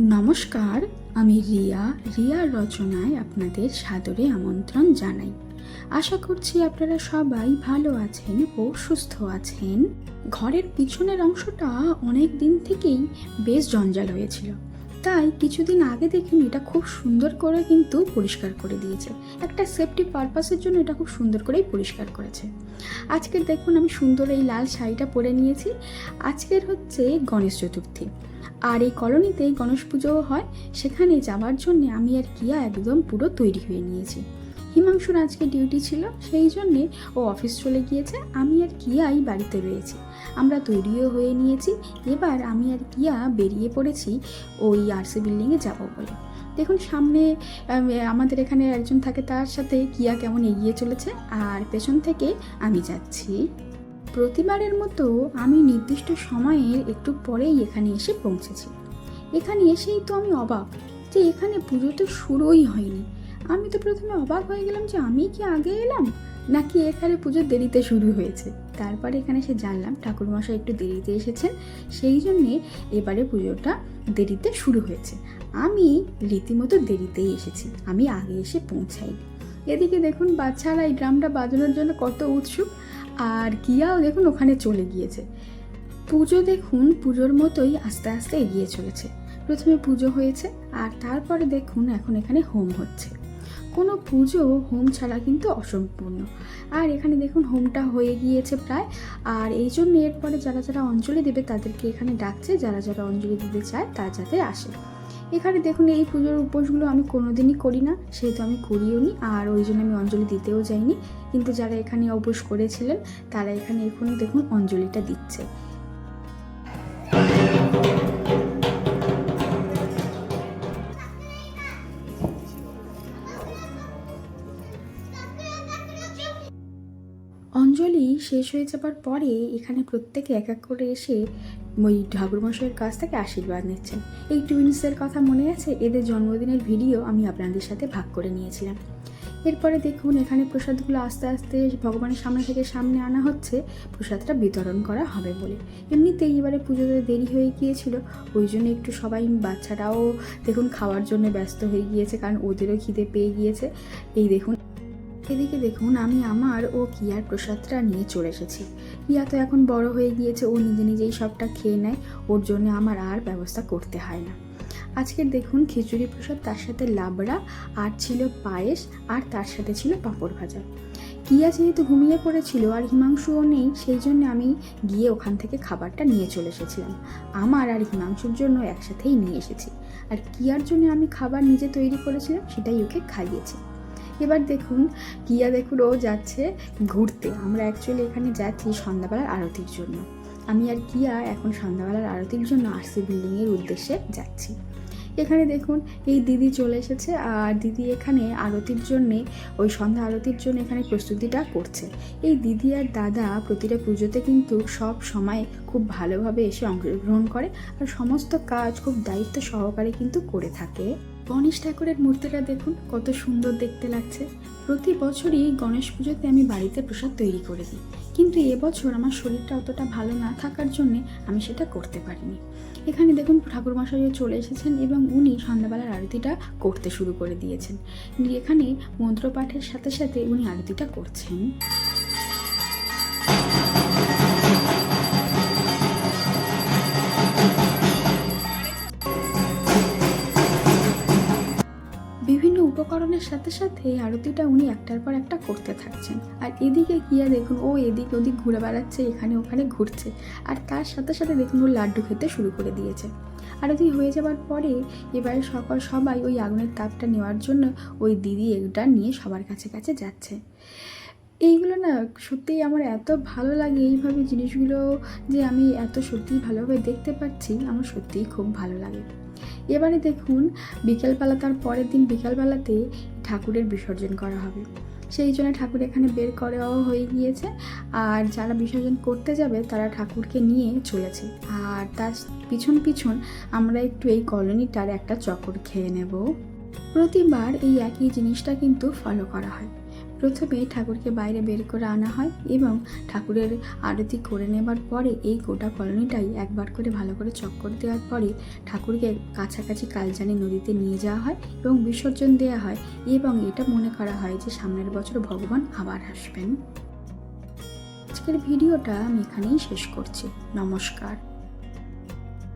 নমস্কার, আমি রিয়া। রিয়ার রচনায় আপনাদের সাদরে আমন্ত্রণ জানাই। আশা করছি আপনারা সবাই ভালো আছেন ও সুস্থ আছেন। ঘরের পিছনের অংশটা অনেক দিন থেকেই বেশ জঞ্জাল হয়েছিল। তাই কিছুদিন আগে দেখুন এটা খুব সুন্দর করে কিন্তু পরিষ্কার করে দিয়েছে। একটা সেফটি পারপাসের জন্য এটা খুব সুন্দর করেই পরিষ্কার করেছে। আজকের দেখুন আমি সুন্দর এই লাল শাড়িটা পরে নিয়েছি। আজকের হচ্ছে গণেশ চতুর্থী। আর এই কলোনিতে গণেশ পুজোও হয় সেখানে যাওয়ার জন্য আমি আর কিয়া একদম পুরো তৈরি হয়ে নিয়েছি। হিমাংশুর আজকে ডিউটি ছিল, সেই জন্যে ও অফিস চলে গিয়েছে, আমি আর কিয়াই বাড়িতে রয়েছি। আমরা তৈরিও হয়ে নিয়েছি, এবার আমি আর কিয়া বেরিয়ে পড়েছি ওই আরসি বিল্ডিংয়ে যাব বলে। দেখুন, সামনে আমাদের এখানে একজন থাকে, তার সাথে কিয়া কেমন এগিয়ে চলেছে, আর পেছন থেকে আমি যাচ্ছি। প্রতিবারের মতো আমি নির্দিষ্ট সময়ের একটু পরেই এখানে এসে পৌঁছেছি। এখানে এসেই তো আমি অবাক যে এখানে পুজো তো শুরুই হয়নি। আমি তো প্রথমে অবাক হয়ে গেলাম যে আমি কি আগে এলাম? নাকি এখানে পুজো দেরিতে শুরু হয়েছে? তারপরে এখানে এসে জানলাম ঠাকুরমশাই একটু দেরিতে এসেছেন, সেই জন্যে এবারে পুজোটা দেরিতে শুরু হয়েছে। আমি রীতিমতো দেরিতেই এসেছি। আমি আগে এসে পৌঁছাই এদিকে দেখুন বাচ্চারা এই ড্রামটা বাজানোর জন্য কত উৎসুক, আর কিয়াও দেখুন ওখানে চলে গিয়েছে। পুজো দেখুন, পুজোর মতোই আস্তে আস্তে এগিয়ে চলেছে। প্রথমে পুজো হয়েছে, আর তারপরে দেখুন এখন এখানে হোম হচ্ছে। কোনো পুজো হোম ছাড়া কিন্তু অসম্পূর্ণ। আর এখানে দেখুন হোমটা হয়ে গিয়েছে প্রায়, আর এই জন্য এরপরে যারা যারা অঞ্জলি দেবে তাদেরকে এখানে ডাকছে, যারা যারা অঞ্জলি দিতে চায় তারা যাতে আসে। এখানে দেখুন, এই পুজোর উপোসগুলো আমি কোনোদিনই করি না, সেহেতু আমি করিও নি, আর ওই জন্য আমি অঞ্জলি দিতেও যাইনি। কিন্তু যারা এখানে উপোস করেছিলেন, তারা এখানে এখনই দেখুন অঞ্জলিটা দিচ্ছে। অঞ্জলি শেষ হয়ে যাবার পরে এখানে প্রত্যেকে এক এক করে এসে ওই ঠাকুরমশাইয়ের কাছ থেকে আশীর্বাদ নিচ্ছেন। এই টুইন্সের কথা মনে আছে? এদের জন্মদিনের ভিডিও আমি আপনাদের সাথে ভাগ করে নিয়েছিলাম। এরপরে দেখুন, এখানে প্রসাদগুলো আস্তে আস্তে ভগবানের সামনে থেকে সামনে আনা হচ্ছে। প্রসাদটা বিতরণ করা হবে বলে। এমনিতেই এবারে পুজোতে দেরি হয়ে গিয়েছিল। ওই জন্য একটু সবাই বাচ্চারাও দেখুন খাওয়ার জন্য ব্যস্ত হয়ে গিয়েছে, কারণ ওদেরও খিদে পেয়ে গিয়েছে। এই দেখুন এদিকে দেখুন, আমি আমার ও কিয়ার প্রসাদটা নিয়ে চলে এসেছি। কিয়া তো এখন বড় হয়ে গিয়েছে, ও নিজে নিজেই সবটা খেয়ে নেয়, ওর জন্য আমার আর ব্যবস্থা করতে হয় না। আজকের দেখুন, খিচুড়ি প্রসাদ তার সাথে লাবড়া, আর ছিল পায়েস, আর তার সাথে ছিল পাঁপড় ভাজা। কিয়া যেহেতু ঘুমিয়ে পড়েছিল আর হিমাংশুও নেই, সেই জন্য আমি গিয়ে ওখান থেকে খাবারটা নিয়ে চলে এসেছিলাম। আমার আর হিমাংশুর জন্য একসাথেই নিয়ে এসেছি। আর কিয়ার জন্য আমি খাবার নিজে তৈরি করেছিলাম, সেটাই ওকে খাইয়েছি। এবার দেখুন কিয়া দেখুন, ও যাচ্ছে ঘুরতে। আমরা অ্যাকচুয়ালি এখানে যাচ্ছি সন্ধ্যাবেলার আরতির জন্য। আমি আর কিয়া এখন সন্ধ্যাবেলার আরতির জন্য আরসি বিল্ডিংয়ের উদ্দেশ্যে যাচ্ছি। এখানে দেখুন, এই দিদি চলে এসেছে আর দিদি এখানে আরতির জন্যে, ওই সন্ধ্যা আরতির জন্য এখানে প্রস্তুতিটা করছে। এই দিদি আর দাদা প্রতিটা পুজোতে কিন্তু সব সময় খুব ভালোভাবে এসে অংশগ্রহণ করে আর সমস্ত কাজ খুব দায়িত্ব সহকারে কিন্তু করে থাকে। গণেশ ঠাকুরের মূর্তিটা দেখুন, কত সুন্দর দেখতে লাগছে। প্রতি বছরই গণেশ পুজোতে আমি বাড়িতে প্রসাদ তৈরি করে দিই। কিন্তু এবছর আমার শরীরটা অতটা ভালো না থাকার জন্যে আমি সেটা করতে পারিনি। এখানে দেখুন ঠাকুরমশাইও চলে এসেছেন এবং উনি সন্ধ্যাবেলার আরতিটা করতে শুরু করে দিয়েছেন। এখানে মন্ত্রপাঠের সাথে সাথে উনি আরতিটা করছেন। সাথে সাথে আরতিটা উনি একটার পর একটা করতে থাকছেন। আর এদিকে গিয়া দেখুন, ও এদিক ওদিক ঘুরে বেড়াচ্ছে, এখানে ওখানে ঘুরছে। আর তার সাথে সাথে দেখুন, ও লাড্ডু খেতে শুরু করে দিয়েছে। আরতি হয়ে যাওয়ার পরে এবারে সকাল, সবাই ওই আগুনের তাপটা নেওয়ার জন্য ওই দিদি এটা নিয়ে সবার কাছে কাছে যাচ্ছে। এইগুলো না সত্যিই আমার এত ভালো লাগে এইভাবে জিনিসগুলো যে আমি এত সত্যিই ভালোভাবে দেখতে পাচ্ছি আমার সত্যিই খুব ভালো লাগে। এবারে দেখুন, বিকেলবেলা তার পরের দিন বিকেলবেলাতে ঠাকুরের বিসর্জন করা হবে। সেই জন্য ঠাকুর এখানে বের করাও হয়ে গিয়েছে। আর যারা বিসর্জন করতে যাবে, তারা ঠাকুরকে নিয়ে চলেছে। আর তার পিছন পিছন আমরা একটু এই কলোনিটার একটা চকর খেয়ে নেব। প্রতিবার এই একই জিনিসটা কিন্তু ফলো করা হয়। প্রথমে ঠাকুরকে বাইরে বের করে আনা হয় এবং ঠাকুরের আরতি করে নেবার পরে এই গোটা কলোনিটাই একবার করে ভালো করে চক্কর দেওয়ার পরে ঠাকুরকে কাছাকাছি কালজানি নদীতে নিয়ে যাওয়া হয় এবং বিসর্জন দেওয়া হয় এবং এটা মনে করা হয় যে সামনের বছর ভগবান আবার আসবেন। আজকের ভিডিওটা আমি এখানেই শেষ করছি। নমস্কার।